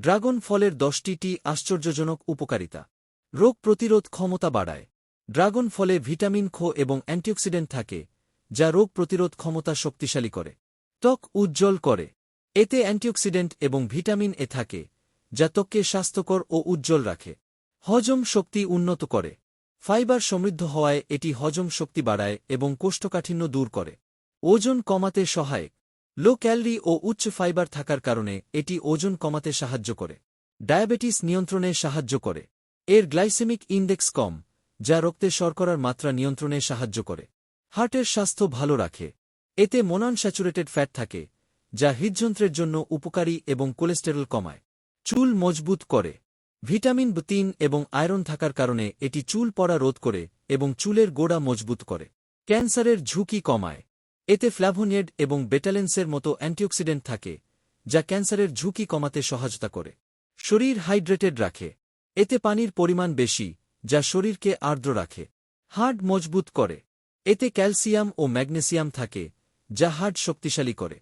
Dragon ফলের দশটি টি আশ্চর্যজনক উপকারিতা। রোগ প্রতিরোধ ক্ষমতা বাড়ায়। ড্রাগন ফলে ভিটামিন, খো এবং অ্যান্টিঅক্সিডেন্ট থাকে, যা রোগ প্রতিরোধ ক্ষমতা শক্তিশালী করে। ত্বক উজ্জ্বল করে। এতে অ্যান্টিঅক্সিডেন্ট এবং ভিটামিন এ থাকে, যা ত্বককে স্বাস্থ্যকর ও উজ্জ্বল রাখে। হজম শক্তি উন্নত করে। ফাইবার সমৃদ্ধ হওয়ায় এটি হজম শক্তি বাড়ায় এবং কোষ্ঠকাঠিন্য দূর করে। ওজন কমাতে সহায়ক। লো ক্যালরি ও উচ্চ ফাইবার থাকার কারণে এটি ওজন কমাতে সাহায্য করে। ডায়াবেটিস নিয়ন্ত্রণে সাহায্য করে। এর গ্লাইসেমিক ইন্ডেক্স কম, যা রক্তে শর্করার মাত্রা নিয়ন্ত্রণে সাহায্য করে। হার্টের স্বাস্থ্য ভালো রাখে। এতে মননস্যাচুরেটেড ফ্যাট থাকে, যা হৃদযন্ত্রের জন্য উপকারী এবং কোলেস্টেরল কমায়। চুল মজবুত করে। ভিটামিন তিন এবং আয়রন থাকার কারণে এটি চুল পড়া রোধ করে এবং চুলের গোড়া মজবুত করে। ক্যান্সারের ঝুঁকি কমায়। এতে ফ্ল্যাভোনিয়েড এবং বেটালেন্সের মতো অ্যান্টিঅক্সিডেন্ট থাকে, যা ক্যান্সারের ঝুঁকি কমাতে সহায়তা করে। শরীর হাইড্রেটেড রাখে। এতে পানির পরিমাণ বেশি, যা শরীরকে আর্দ্র রাখে। হাড় মজবুত করে। এতে ক্যালসিয়াম ও ম্যাগনেসিয়াম থাকে, যা হাড় শক্তিশালী করে।